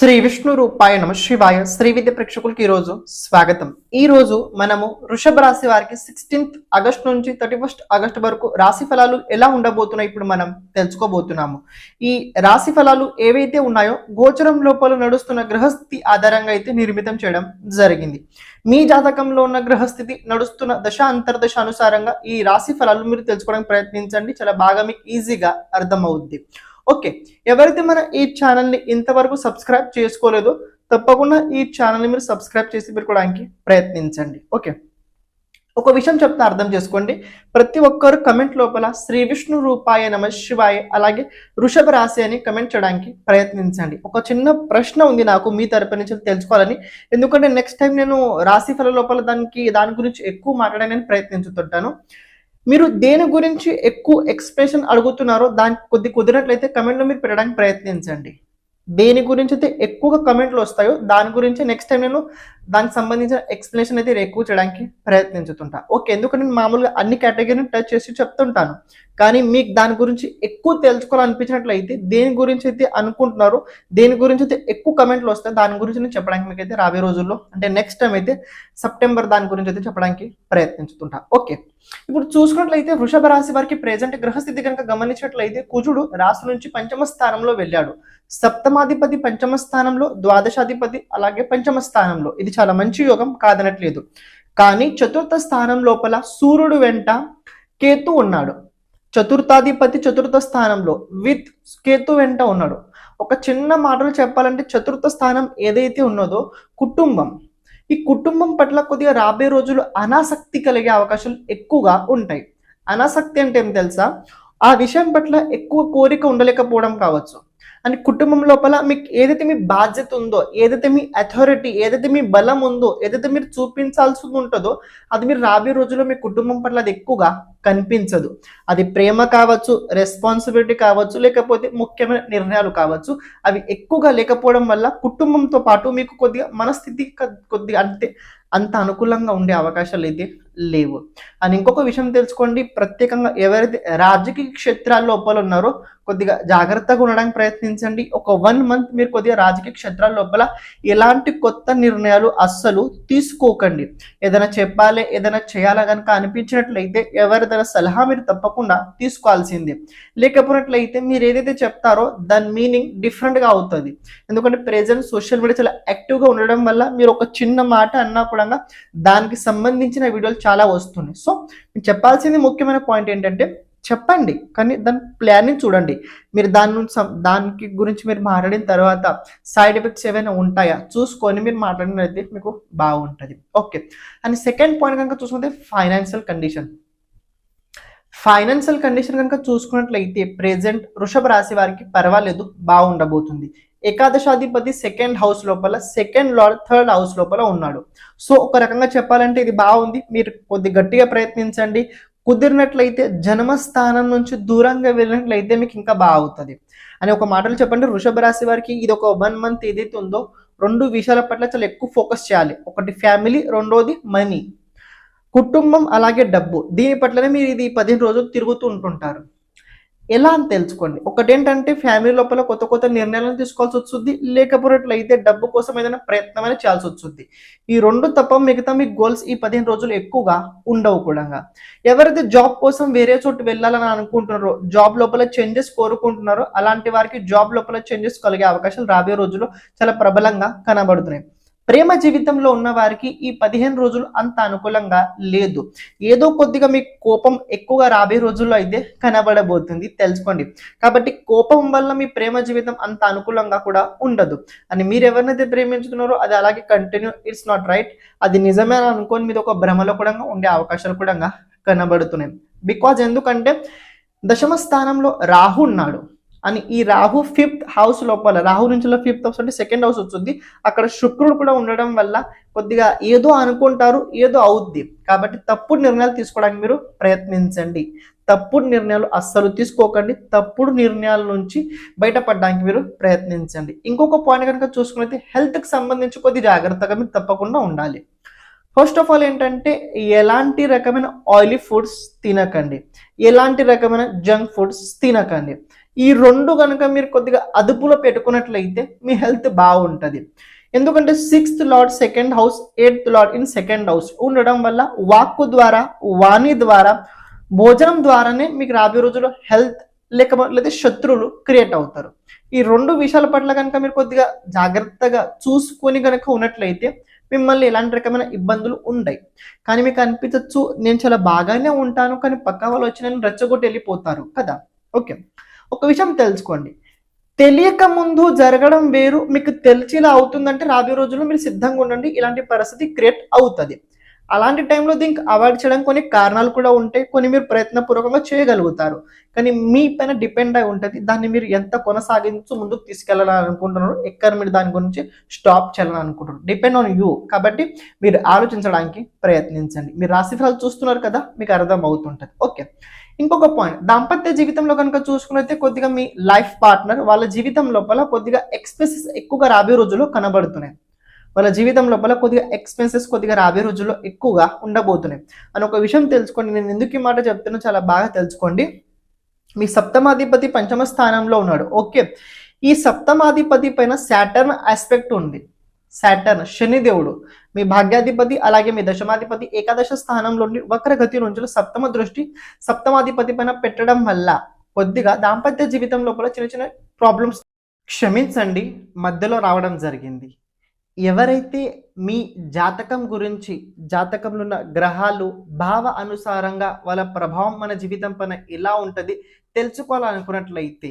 శ్రీ విష్ణు రూపాయ నమ శివాయ. శ్రీ విద్య ప్రేక్షకులకి ఈరోజు స్వాగతం. ఈ రోజు మనము వృషభ రాశి వారికి సిక్స్టీన్త్ ఆగస్ట్ నుంచి థర్టీ ఫస్ట్ ఆగస్ట్ వరకు రాశి ఫలాలు ఎలా ఉండబోతున్నాయి ఇప్పుడు మనం తెలుసుకోబోతున్నాము. ఈ రాశి ఫలాలు ఏవైతే ఉన్నాయో గోచరం లోపల నడుస్తున్న గ్రహస్థితి ఆధారంగా అయితే నిర్మితం చేయడం జరిగింది. మీ జాతకంలో ఉన్న గ్రహస్థితి నడుస్తున్న దశ అంతర్దశ అనుసారంగా ఈ రాశి ఫలాలు మీరు తెలుసుకోవడానికి ప్రయత్నించండి. చాలా బాగా మీకు ఈజీగా అర్థమవుద్ది. ఓకే. ఎవరైతే మన ఈ ఛానల్ని ఇంతవరకు సబ్స్క్రైబ్ చేసుకోలేదో తప్పకుండా ఈ ఛానల్ని మీరు సబ్స్క్రైబ్ చేసి పెట్టుకోవడానికి ప్రయత్నించండి. ఓకే. ఒక విషయం చెప్తే అర్థం చేసుకోండి. ప్రతి ఒక్కరు కమెంట్ లోపల శ్రీ విష్ణు రూపాయ నమ శివాయ అలాగే వృషభ రాశి అని కమెంట్ చేయడానికి ప్రయత్నించండి. ఒక చిన్న ప్రశ్న ఉంది నాకు మీ తరపు నుంచి తెలుసుకోవాలని. ఎందుకంటే నెక్స్ట్ టైం నేను రాశి ఫల లోపల దానికి దాని గురించి ఎక్కువ మాట్లాడడానికి ప్రయత్నించుతుంటాను. మీరు దేని గురించి ఎక్కువ ఎక్స్ప్రెషన్ అడుగుతున్నారో దానికి కొద్ది కుదిరినట్లయితే కమెంట్లో మీరు పెట్టడానికి ప్రయత్నించండి. దేని గురించి అయితే ఎక్కువగా కమెంట్లు వస్తాయో దాని గురించి నెక్స్ట్ టైం నేను దానికి సంబంధించిన ఎక్స్ప్లెనేషన్ అయితే ఎక్కువ చేయడానికి ప్రయత్నించుతుంటా. ఓకే ఎందుకంటే నేను మామూలుగా అన్ని కేటగిరీని టచ్ చేసి చెప్తుంటాను. కానీ మీకు దాని గురించి ఎక్కువ తెలుసుకోవాలనిపించినట్లయితే దేని గురించి అయితే అనుకుంటున్నారో దేని గురించి అయితే ఎక్కువ కమెంట్లు వస్తాయి దాని గురించి నేను చెప్పడానికి మీకు అయితే రాబోయే రోజుల్లో అంటే నెక్స్ట్ టైం అయితే సెప్టెంబర్ దాని గురించి అయితే చెప్పడానికి ప్రయత్నించుతుంటా ఓకే ఇప్పుడు చూసుకున్నట్లయితే వృషభ రాశి వారికి ప్రెజెంట్ గ్రహస్థితి కనుక గమనించినట్లయితే కుజుడు రాశి నుంచి పంచమ స్థానంలో వెళ్ళాడు. సప్తమాధిపతి పంచమ స్థానంలో ద్వాదశాధిపతి అలాగే పంచమ స్థానంలో. ఇది చాలా మంచి యోగం కాదనట్లేదు. కానీ చతుర్థ స్థానం లోపల సూర్యుడు వెంట కేతు ఉన్నాడు. చతుర్థాధిపతి చతుర్థ స్థానంలో విత్ కేతు వెంట ఉన్నాడు. ఒక చిన్న మాటలు చెప్పాలంటే చతుర్థ స్థానం ఏదైతే ఉన్నదో కుటుంబం. ఈ కుటుంబం పట్ల కొద్దిగా రాబోయే రోజులు అనాసక్తి కలిగే అవకాశాలు ఎక్కువగా ఉంటాయి. అనాసక్తి అంటే ఏం తెలుసా? ఆ విషయం పట్ల ఎక్కువ కోరిక ఉండలేకపోవడం కావచ్చు. అని కుటుంబం లోపల మీకు ఏదైతే మీ బాధ్యత ఉందో ఏదైతే మీ అథారిటీ ఏదైతే మీ బలం ఉందో ఏదైతే మీరు చూపించాల్సి ఉంటుందో అది మీరు రాబోయే రోజుల్లో మీ కుటుంబం పట్ల అది ఎక్కువగా కనిపించదు. అది ప్రేమ కావచ్చు రెస్పాన్సిబిలిటీ కావచ్చు లేకపోతే ముఖ్యమైన నిర్ణయాలు కావచ్చు అవి ఎక్కువగా లేకపోవడం వల్ల కుటుంబంతో పాటు మీకు కొద్దిగా మనస్థితి కొద్దిగా అంటే అంత అనుకూలంగా ఉండే అవకాశాలు అయితే లేవు. అని ఇంకొక విషయం తెలుసుకోండి ప్రత్యేకంగా ఎవరైతే రాజకీయ క్షేత్రాల లోపల ఉన్నారో కొద్దిగా జాగ్రత్తగా ఉండడానికి ప్రయత్నించండి. ఒక వన్ మంత్ మీరు కొద్దిగా రాజకీయ క్షేత్రాల లోపల ఎలాంటి కొత్త నిర్ణయాలు అస్సలు తీసుకోకండి. ఏదైనా చెప్పాలి ఏదైనా చేయాలా కనుక అనిపించినట్లయితే ఎవరిదైనా సలహా మీరు తప్పకుండా తీసుకోవాల్సిందే. లేకపోయినట్లయితే మీరు ఏదైతే చెప్తారో దాని మీనింగ్ డిఫరెంట్గా అవుతుంది. ఎందుకంటే ప్రెజెంట్ సోషల్ మీడియా చాలా యాక్టివ్గా ఉండడం వల్ల మీరు ఒక చిన్న మాట అన్నా కూడా దానికి సంబంధించిన వీడియోలు చాలా వస్తున్నాయి. సో చెప్పాల్సింది ముఖ్యమైన పాయింట్ ఏంటంటే చెప్పండి. కానీ దాని ప్లానింగ్ చూడండి. మీరు దాని నుంచి దానికి గురించి మీరు మాట్లాడిన తర్వాత సైడ్ ఎఫెక్ట్స్ ఏమైనా ఉంటాయా? చూసుకొని మీరు మాట్లాడినైతే మీకు బాగుంటుంది. ఓకే. అండ్ సెకండ్ పాయింట్ కనుక చూసుకుంటే ఫైనాన్షియల్ కండిషన్. ఫైనాన్షియల్ కండిషన్ కనుక చూసుకున్నట్లయితే ప్రెజెంట్ వృషభ రాశి వారికి పర్వాలేదు బాగుండబోతుంది. ఏకాదశాధిపతి సెకండ్ హౌస్ లోపల సెకండ్ లార్డ్ థర్డ్ హౌస్ లోపల ఉన్నాడు. సో ఒక రకంగా చెప్పాలంటే ఇది బాగుంది. మీరు కొద్ది గట్టిగా ప్రయత్నించండి. కుదిరినట్లయితే జన్మస్థానం నుంచి దూరంగా వెళ్ళినట్లయితే మీకు ఇంకా బాగుతుంది అని ఒక మాటలు చెప్పండి. వృషభ రాశి వారికి ఇది ఒక వన్ మంత్ ఏదైతే ఉందో రెండు విషయాల పట్ల చాలా ఎక్కువ ఫోకస్ చేయాలి. ఒకటి ఫ్యామిలీ రెండోది మనీ. కుటుంబం అలాగే డబ్బు. దీని పట్లనే మీరు ఇది పదిహేను రోజులు తిరుగుతూ ఉంటుంటారు. ఎలా అని తెలుసుకోండి. ఒకటేంటంటే ఫ్యామిలీ లోపల కొత్త కొత్త నిర్ణయాలను తీసుకోవాల్సి వస్తుంది. లేకపోయినట్లయితే డబ్బు కోసం ఏదైనా ప్రయత్నం అనేది చేయాల్సి వస్తుంది. ఈ రెండు తప్ప మిగతా మీ గోల్స్ ఈ పదిహేను రోజులు ఎక్కువగా ఉండవు కూడా. ఎవరైతే జాబ్ కోసం వేరే చోటు వెళ్ళాలని అనుకుంటున్నారో జాబ్ లోపల చేంజెస్ కోరుకుంటున్నారో అలాంటి వారికి జాబ్ లోపల చేంజెస్ కలిగే అవకాశాలు రాబోయే రోజుల్లో చాలా ప్రబలంగా కనబడుతున్నాయి. ప్రేమ జీవితంలో ఉన్న వారికి ఈ పదిహేను రోజులు అంత అనుకూలంగా లేదు. ఏదో కొద్దిగా మీకు కోపం ఎక్కువగా రాబోయే రోజుల్లో అయితే కనబడబోతుంది. తెలుసుకోండి. కాబట్టి కోపం వల్ల మీ ప్రేమ జీవితం అంత అనుకూలంగా కూడా ఉండదు. అని మీరు ఎవరినైతే ప్రేమించుతున్నారో అది అలాగే కంటిన్యూ ఇట్స్ నాట్ రైట్ అది నిజమే అని అనుకోని మీద ఒక భ్రమలో కూడా ఉండే అవకాశాలు కూడా కనబడుతున్నాయి. బికాజ్ ఎందుకంటే దశమ స్థానంలో రాహు ఉన్నాడు. అని ఈ రాహు ఫిఫ్త్ హౌస్ లోపల రాహు నుంచి ఫిఫ్త్ హౌస్ అంటే సెకండ్ హౌస్ వచ్చింది అక్కడ శుక్రుడు కూడా ఉండడం వల్ల కొద్దిగా ఏదో అనుకుంటారు ఏదో అవుద్ది. కాబట్టి తప్పుడు నిర్ణయాలు తీసుకోవడానికి మీరు ప్రయత్నించండి. తప్పుడు నిర్ణయాలు అస్సలు తీసుకోకండి. తప్పుడు నిర్ణయాల నుంచి బయటపడడానికి మీరు ప్రయత్నించండి. ఇంకొక పాయింట్ కనుక చూసుకున్నైతే హెల్త్కి సంబంధించి కొద్ది జాగ్రత్తగా మీరు తప్పకుండా ఉండాలి. ఫస్ట్ ఆఫ్ ఆల్ ఏంటంటే ఎలాంటి రకమైన ఆయిలీ ఫుడ్స్ తినకండి. ఎలాంటి రకమైన జంక్ ఫుడ్స్ తినకండి. ఈ రెండు కనుక మీరు కొద్దిగా అదుపులో పెట్టుకున్నట్లయితే మీ హెల్త్ బాగుంటుంది. ఎందుకంటే sixth lord second house eighth lord in second house ఉండడం వల్ల వాక్కు ద్వారా వాణి ద్వారా భోజనం ద్వారానే మీకు రాబోయే రోజుల్లో హెల్త్ లేకపోతే శత్రువులు క్రియేట్ అవుతారు. ఈ రెండు విషయాల పట్ల కనుక మీరు కొద్దిగా జాగ్రత్తగా చూసుకొని కనుక ఉన్నట్లయితే మిమ్మల్ని ఎలాంటి రకమైన ఇబ్బందులు ఉండయి. కానీ మీకు అనిపించచ్చు నేను చాలా బాగానే ఉంటాను కానీ పక్క వాళ్ళు వచ్చి నన్ను రెచ్చగొట్టి వెళ్ళిపోతారు కదా. ఓకే. ఒక విషయం తెలుసుకోండి. తెలియక ముందు జరగడం వేరు మీకు తెలిసిలా అవుతుందంటే రాబోయే రోజుల్లో మీరు సిద్ధంగా ఉండండి. ఇలాంటి పరిస్థితి క్రియేట్ అవుతుంది. అలాంటి టైంలో దీనికి అవాయిడ్ చేయడానికి కొన్ని కారణాలు కూడా ఉంటాయి. కొన్ని మీరు ప్రయత్నపూర్వకంగా చేయగలుగుతారు. కానీ మీ పైన డిపెండ్ అయి ఉంటుంది. దాన్ని మీరు ఎంత కొనసాగించు ముందుకు తీసుకెళ్ళాలని అనుకుంటున్నారు ఎక్కడ మీరు దాని గురించి స్టాప్ చేయాలని అనుకుంటున్నారు డిపెండ్ ఆన్ యూ కాబట్టి మీరు ఆలోచించడానికి ప్రయత్నించండి. మీరు రాశిఫలాలు చూస్తున్నారు కదా మీకు అర్థం అవుతుంటుంది. ఓకే ఇంకొక పాయింట్ దాంపత్య జీవితంలో కనుక చూసుకున్నైతే కొద్దిగా మీ లైఫ్ పార్ట్నర్ వాళ్ళ జీవితం లోపల కొద్దిగా ఎక్స్పెన్సెస్ ఎక్కువగా రాబోయే రోజుల్లో కనబడుతున్నాయి. వాళ్ళ జీవితం లోపల కొద్దిగా ఎక్స్పెన్సెస్ కొద్దిగా రాబోయే రోజుల్లో ఎక్కువగా ఉండబోతున్నాయి. అని ఒక విషయం తెలుసుకోండి. నేను ఎందుకు ఈ మాట చెప్తున్నా చాలా బాగా తెలుసుకోండి. మీ సప్తమాధిపతి పంచమ స్థానంలో ఉన్నాడు. ఓకే. ఈ సప్తమాధిపతి పైన శాటర్న్ ఆస్పెక్ట్ ఉంది. శాటర్న్ శనిదేవుడు. మీ భాగ్యాధిపతి అలాగే మీ దశమాధిపతి ఏకాదశ స్థానంలోని వక్రగతి నుంచి సప్తమ దృష్టి సప్తమాధిపతి పైన పెట్టడం వల్ల కొద్దిగా దాంపత్య జీవితం లోపల చిన్న చిన్న ప్రాబ్లమ్స్ క్షమించండి మధ్యలో రావడం జరిగింది. ఎవరైతే మీ జాతకం గురించి జాతకంలో ఉన్న గ్రహాలు భావ అనుసారంగా వాళ్ళ ప్రభావం మన జీవితం పైన ఎలా ఉంటుంది తెలుసుకోవాలనుకున్నట్లయితే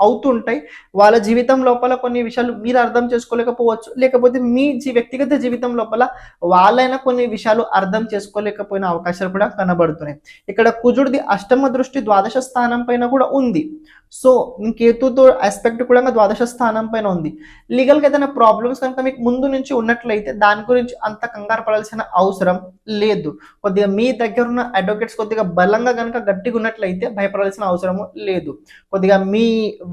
అవుతుంటాయి. వాళ్ళ జీవితం లోపల కొన్ని విషయాలు మీరు అర్థం చేసుకోలేకపోవచ్చు. లేకపోతే మీ వ్యక్తిగత జీవితం లోపల వాళ్ళైనా కొన్ని విషయాలు అర్థం చేసుకోలేకపోయిన అవకాశాలు కూడా కనబడుతున్నాయి. ఇక్కడ కుజుడిది అష్టమ దృష్టి ద్వాదశ స్థానం పైన కూడా ఉంది. సో కేతుతో ఆస్పెక్ట్ కూడా ద్వాదశ స్థానం పైన ఉంది. లీగల్గా ఏదైనా ప్రాబ్లమ్స్ కనుక మీకు ముందు నుంచి ఉన్నట్లయితే దాని గురించి అంత కంగారు పడాల్సిన అవసరం లేదు. కొద్దిగా మీ దగ్గర ఉన్న అడ్వకేట్స్ కొద్దిగా బలంగా కనుక గట్టిగా ఉన్నట్లయితే భయపడాల్సిన అవసరము లేదు. కొద్దిగా మీ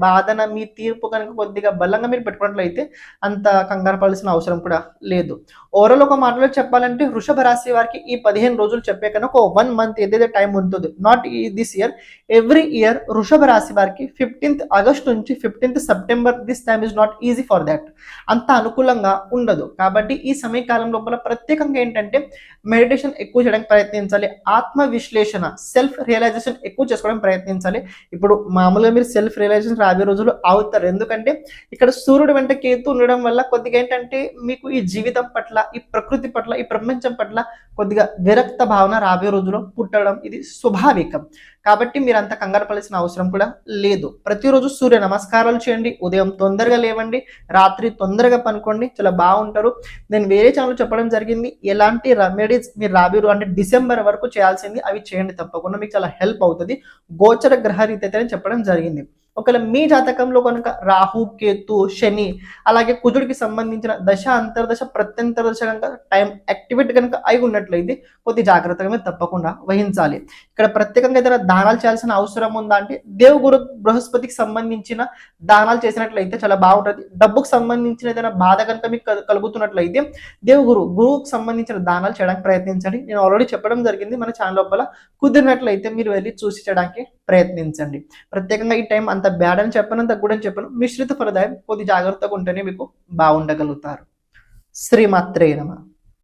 వాదన మీ తీర్పు కనుక కొద్దిగా బలంగా మీరు పెట్టుకున్నట్లయితే అంత కంగారు పడాల్సిన అవసరం కూడా లేదు. ఓవరాల్ ఒక మాటలో చెప్పాలంటే వృషభ రాశి వారికి ఈ పదిహేను రోజులు చెప్పే కనుక ఒక వన్ మంత్ ఏదైతే టైం ఉంటుంది నాట్ ఈ దిస్ ఇయర్ ఎవ్రీ ఇయర్ వృషభ రాశి వారికి ఫిఫ్టీన్త్ ఆగస్ట్ నుంచి fifteenth September this time is not easy for that అంత అనుకూలంగా ఉండదు. కాబట్టి ఈ సమయకాలం లోపల ప్రత్యేకంగా ఏంటంటే మెడిటేషన్ ఎక్కువ చేయడానికి ప్రయత్నించాలి. ఆత్మ విశ్లేషణ సెల్ఫ్ రియలైజేషన్ ఎక్కువ చేసుకోవడానికి ప్రయత్నించాలి. ఇప్పుడు మామూలుగా మీరు సెల్ఫ్ రియలైజేషన్ రాబోయే రోజులు అవుతారు ఎందుకంటే ఇక్కడ సూర్యుడు వెంట కేతు ఉండడం వల్ల కొద్దిగా ఏంటంటే మీకు ఈ జీవితం పట్ల ఈ ప్రకృతి పట్ల ఈ ప్రపంచం పట్ల కొద్దిగా విరక్త భావన రాబోయే రోజులో పుట్టడం ఇది స్వాభావికం. కాబట్టి మీరు అంత కంగారు పడాల్సిన అవసరం కూడా లేదు. ప్రతిరోజు సూర్య నమస్కారాలు చేయండి ఉదయం తొందరగా లేవండి రాత్రి తొందరగా పనుకోండి చాలా బాగుంటారు. నేను వేరే ఛానల్ చెప్పడం జరిగింది ఎలాంటి రెమెడీస్ మీరు రాబోయే అంటే డిసెంబర్ వరకు చేయాల్సింది అవి చేయండి తప్పకుండా మీకు చాలా హెల్ప్ అవుతుంది. గోచర గ్రహరీత అయితే చెప్పడం జరిగింది. ఒకవేళ మీ జాతకంలో కనుక రాహు కేతు శని అలాగే కుజుడికి సంబంధించిన దశ అంతర్దశ ప్రత్యంతర దశ కనుక టైం యాక్టివేట్ కనుక అయి ఉన్నట్లయితే కొద్ది జాగ్రత్తగా మీరు తప్పకుండా వహించాలి. ఇక్కడ ప్రత్యేకంగా ఏదైనా దానాలు చేయాల్సిన అవసరం ఉందా అంటే దేవుగురు బృహస్పతికి సంబంధించిన దానాలు చేసినట్లయితే చాలా బాగుంటుంది. డబ్బుకు సంబంధించిన ఏదైనా బాధ కనుక మీకు కలుగుతున్నట్లయితే దేవుగురు గురువుకు సంబంధించిన దానాలు చేయడానికి ప్రయత్నించండి. నేను ఆల్రెడీ చెప్పడం జరిగింది. మన ఛానల్ లోపల కుదిరినట్లయితే మీరు వెళ్ళి చూసి చేయడానికి ప్రయత్నించండి. ప్రత్యేకంగా ఈ టైం అంత బ్యాడ్ అని చెప్పను అంత గుడ్ అని చెప్పను. మిశ్రిత ఫలదాయం కొద్ది జాగ్రత్తగా ఉంటేనే మీకు బాగుండగలుగుతారు. శ్రీమాత్రే నమ.